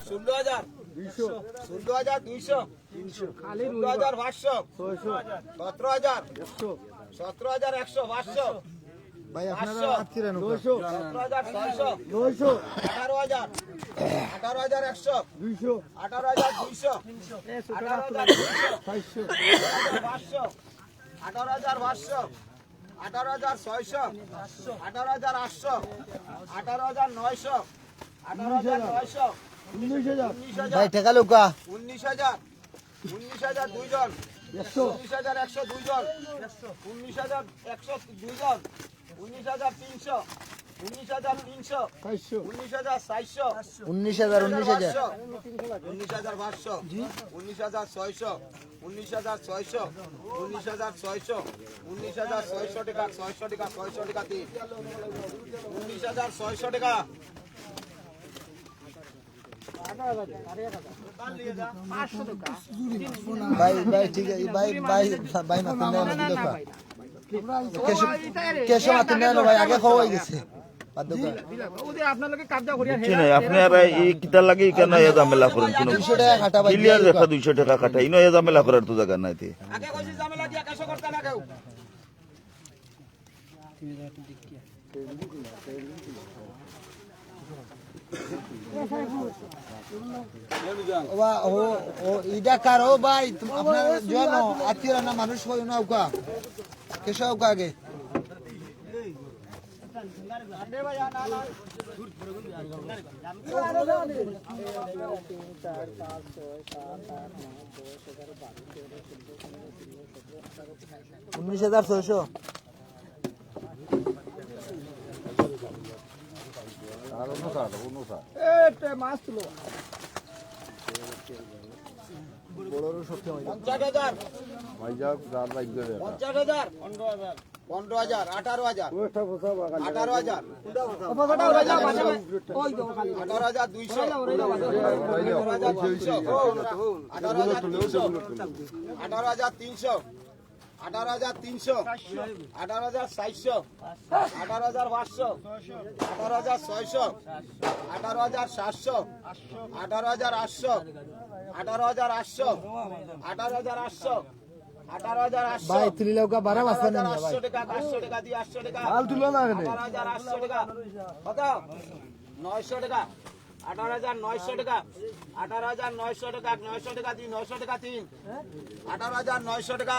ষোলো হাজার দুইশো ষোলো হাজার দুইশো ষোলো হাজার পাঁচশো ছয়শো সতেরো হাজার সতেরো হাজার একশো পাঁচশো ভাই। আপনারা হাজার ছয়শো নয়শো আঠারো হাজার আঠারো হাজার একশো দুইশো আঠারো হাজার দুইশো আঠারো হাজার দুইশো চারশো পাঁচশো আঠারো হাজার পাঁচশো আঠারো হাজার ছয়শো আঠারো হাজার আটশো আঠারো হাজার নয়শো আঠারো হাজার নয়শো হাজার টাকা লোকা উনিশ হাজার উনিশ হাজার দুইজন উনিশ হাজার একশো দুইজন উনিশ হাজার একশো দুইজন উনিশ হাজার তিনশো উনিশ হাজার তিনশো উনিশ হাজার চারশো উনিশ হাজার উনিশ হাজার উনিশ হাজার পাঁচশো উনিশ হাজার ছয়শো উনিশ হাজার ছয়শো উনিশ হাজার ছয়শো উনিশ হাজার ছয়শো টাকা ছয়শো টাকা ছয়শো টাকা তিন উনিশ হাজার ছয়শো টাকা ভাই ভাই ঠিক আছে ভাই ভাই ভাই মাথা নেন কেশব কেশব মাথা নেন ভাই আগে গেছে। ঝামেলা করেন কোনো দুইশো টাকা খাটা ভাই দেখা দুইশো টাকা। কাটা ইনো এ ঝামেলা করার তো জায়গা নাই তে। আগে কেসো ইডা কার ভাই আপনার জানো আত্মীয় না মানুষ হয় না উকা কেশব উকা আগে। উনিশ হাজার ছয়শো। পঞ্চাশ হাজার পনেরো হাজার আঠারো হাজার আঠারো হাজার আঠারো হাজার দুইশো আঠারো হাজার তিনশো। আঠারো হাজার তিনশো আঠারো হাজার চারশো আঠারো হাজার পাঁচশো আঠারো হাজার ছয়শো আঠারো হাজার সাতশো আঠারো হাজার আটশো আঠারো হাজার আটশো আঠারো হাজার আটশো আঠারো হাজার আটশো আটশো টাকা পাঁচশো টাকা দিয়ে আটশো টাকা আঠারো হাজার আটশো টাকা কত নয়শো টাকা আঠারো হাজার নয়শো টাকা আঠারো হাজার নয়শো টাকা নয়শো টাকা তিন নয়শো টাকা তিন আঠারো হাজার নয়শো টাকা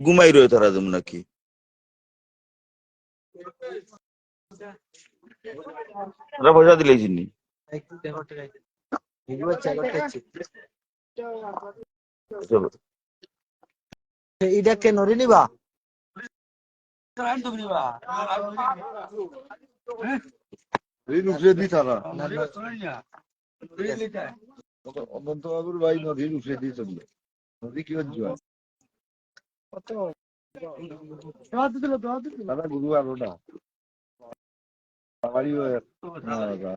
ঘুমাই রয়ে তারা যেমন নাকি? তারা পয়সা দিলেই চিনি নিবা অনন্ত বাবুর ভাই নদীর উঠে দিয়ে চলবে নদী কি হচ্ছে? তারা গুরু না আমারই দিনটা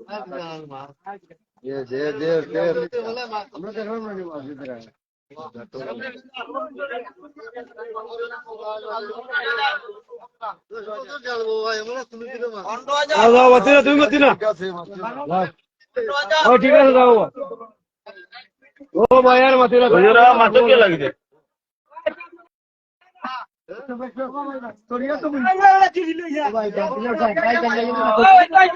তো দে দে দে দে আমরা দেখলাম না মাসে ধরে পনেরো হাজার ঠিক আছে ওরা মাছ কে লাগিছে ভাই